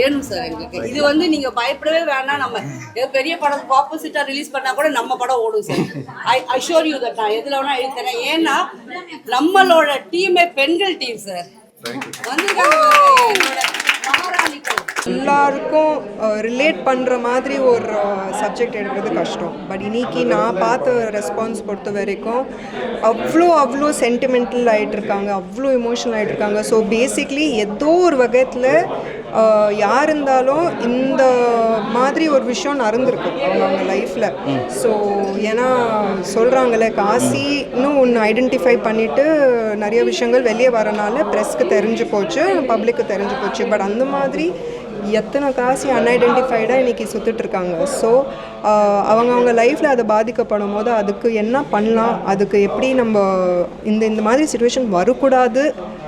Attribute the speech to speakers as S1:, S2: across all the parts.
S1: வேணும் சார் எங்களுக்கு. இது வந்து நீங்க பயப்படவே வேணாம். நம்ம பெரிய படம் ஆப்போசிட்டா ரிலீஸ் பண்ணா கூட நம்ம படம் ஓடும் sir. I assure you that நான் எதுல வேணா எழுதுறேன் ஏன்னா நம்மளோட டீமே பெண்கள் டீம் சார். வந்திருக்காங்க
S2: எல்லாருக்கும் ரிலேட் பண்ணுற மாதிரி ஒரு சப்ஜெக்ட் எடுக்கிறது கஷ்டம். பட் இன்னைக்கு நான் பார்த்த ரெஸ்பான்ஸ் பொறுத்த வரைக்கும் அவ்வளோ அவ்வளோ சென்டிமெண்டல் ஆகிட்டுருக்காங்க அவ்வளோ இமோஷனல் ஆகிட்டுருக்காங்க ஸோ பேசிக்லி ஏதோ ஒரு வகத்தில் யார் இருந்தாலும் இந்த மாதிரி ஒரு விஷயம் நடந்திருக்கு அவங்க அவங்க லைஃப்பில் ஸோ ஏன்னா சொல்கிறாங்களே காசி இன்னும் ஒன்று ஐடென்டிஃபை பண்ணிவிட்டு நிறைய விஷயங்கள் வெளியே வரனால ப்ரெஸ்க்கு தெரிஞ்சு போச்சு பப்ளிக்கு தெரிஞ்சு போச்சு. பட் அந்த மாதிரி எத்தனை காசு அன்ஐடென்டிஃபைடாக இன்றைக்கி சுற்றிட்டு இருக்காங்க ஸோ அவங்க அவங்க லைஃப்பில் அதை பாதிக்கப்படும் போது அதுக்கு என்ன பண்ணலாம்? அதுக்கு எப்படி நம்ம இந்த இந்த மாதிரி சுச்சுவேஷன் வரக்கூடாது?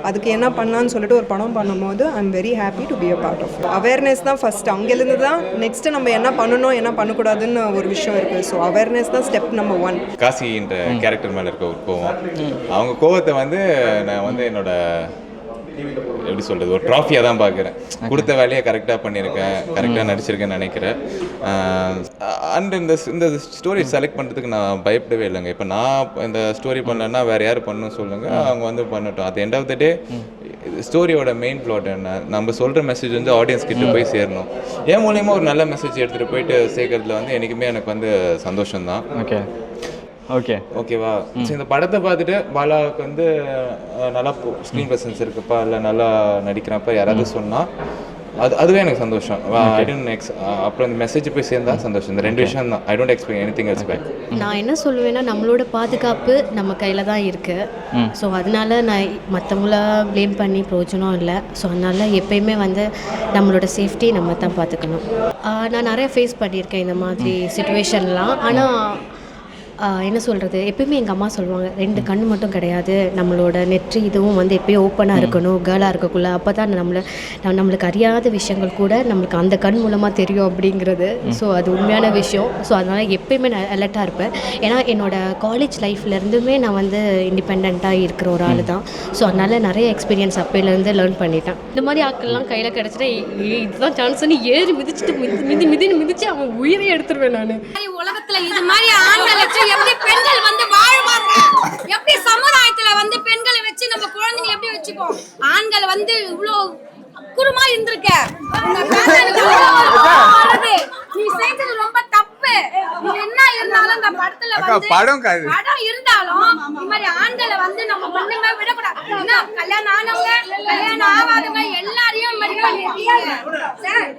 S2: அதுக்கு என்ன பண்ணலான்னு சொல்லிட்டு ஒரு படம் பண்ணும்போது I am very happy to be a part of awareness தான் ஃபஸ்ட் அங்கேருந்து தான் நெக்ஸ்ட்டு நம்ம என்ன பண்ணணும் என்ன பண்ணக்கூடாதுன்னு ஒரு விஷயம் இருக்குது ஸோ அவேர்னஸ் தான் ஸ்டெப் நம்பர் ஒன்
S3: காசின்ற கேரக்டர் மேலே இருக்க ஒரு கோவம். அவங்க கோவத்தை வந்து நான் வந்து என்னோட எப்படி சொல்கிறது ஒரு ட்ராஃபியாக தான் பார்க்குறேன். கொடுத்த வேலையை கரெக்டாக பண்ணியிருக்கேன். கரெக்டாக நடிச்சிருக்கேன்னு நினைக்கிறேன். அண்ட் இந்த இந்த ஸ்டோரி செலக்ட் பண்ணுறதுக்கு நான் பயப்படவே இல்லைங்க. இப்போ நான் இந்த ஸ்டோரி பண்ணலன்னா வேறு யார் பண்ணணும் சொல்லுங்கள் அவங்க வந்து பண்ணட்டும். At end of the day ஸ்டோரியோட main plot என்ன? நம்ம சொல்கிற மெசேஜ் வந்து ஆடியன்ஸ் கிட்ட போய் சேரணும். என் மூலியமாக ஒரு நல்ல மெசேஜ் எடுத்துகிட்டு போயிட்டு சேர்க்கறதுல வந்து என்றைக்குமே எனக்கு வந்து சந்தோஷம் தான்
S4: ஓகே ஓகே
S3: ஓகேவா ஸோ இந்த படத்தை பார்த்துட்டு பாலாவுக்கு வந்து நல்லா ஸ்க்ரீன் ப்ரெசன்ஸ் இருக்குப்பா இல்லை நல்லா நடிக்கிறப்ப யாராவது சொன்னால் அது அதுவே எனக்கு சந்தோஷம். ஐ டோன்ட் எக்ஸ் அப்புறம் இந்த மெசேஜ் போய் சேர்ந்தா சந்தோஷம். இந்த ரெண்டு விஷயம் தான். I don't expect anything else back
S5: நான் என்ன சொல்லுவேன்னா நம்மளோட பாதுகாப்பு நம்ம கையில் தான் இருக்குது ஸோ அதனால நான் மற்றவங்கள ப்ளேம் பண்ணி பிரயோஜனம் இல்லை. ஸோ அதனால எப்பயுமே வந்து நம்மளோட சேஃப்டி நம்ம தான் பார்த்துக்கணும். நான் நிறைய ஃபேஸ் பண்ணியிருக்கேன் இந்த மாதிரி சுச்சுவேஷன்லாம் ஆனால் என்ன சொல்கிறது எப்பயுமே எங்கள் அம்மா சொல்லுவாங்க ரெண்டு கண் மட்டும் கிடையாது. நம்மளோட நெற்றி இதுவும் வந்து எப்பயும் ஓப்பனாக இருக்கணும் கேர்ளாக இருக்கக்குள்ள. அப்போ தான் நம்மளை நம்ம- நம்மளுக்கு அறியாத விஷயங்கள் கூட நம்மளுக்கு அந்த கண் மூலமாக தெரியும் அப்படிங்கிறது. ஸோ அது உண்மையான விஷயம். ஸோ அதனால் எப்பயுமே நான் அலர்ட்டாக இருப்பேன். ஏன்னா என்னோட காலேஜ் லைஃப்லேருந்துமே நான் வந்து இண்டிபெண்ட்டாக இருக்கிற ஒரு ஆள் தான். ஸோ அதனால் நிறைய எக்ஸ்பீரியன்ஸ் அப்பையிலேருந்து லேர்ன் பண்ணிட்டேன். இந்த மாதிரி ஆட்கள்லாம் கையில் கிடச்சிட்டு இதுதான் சான்ஸ்னு ஏறி மிதிச்சுட்டு மிதி மிதி மிதின்னு மிதிச்சு அவன் உயிரை எடுத்துருவேன் நான்.
S6: உலகத்துல இது மாதிரி ஆண்கள் எப்படி பெண்கள் வந்து வாழ்வாங்க? எப்படி சமுதாயத்துல வந்து பெண்களை வச்சு நம்ம குழந்தைங்களை எப்படி வச்சுப்போம்? ஆண்கள் வந்து இவ்வளோ குருமா இருந்திருக்க. நீ செஞ்சது ரொம்ப தப்பு. என்ன இருந்தாலும் இந்த படத்துல வந்து
S3: படம்.
S6: படம் இருந்தாலும் இந்த மாதிரி ஆண்களை வந்து நம்ம ஒண்ணுமே விடக்கூடாது. என்ன கல்யாணம் ஆனவங்க கல்யாணம் ஆகாதவங்க எல்லாரையும் மாதிரி பண்ணிருக்கீங்க. சார்.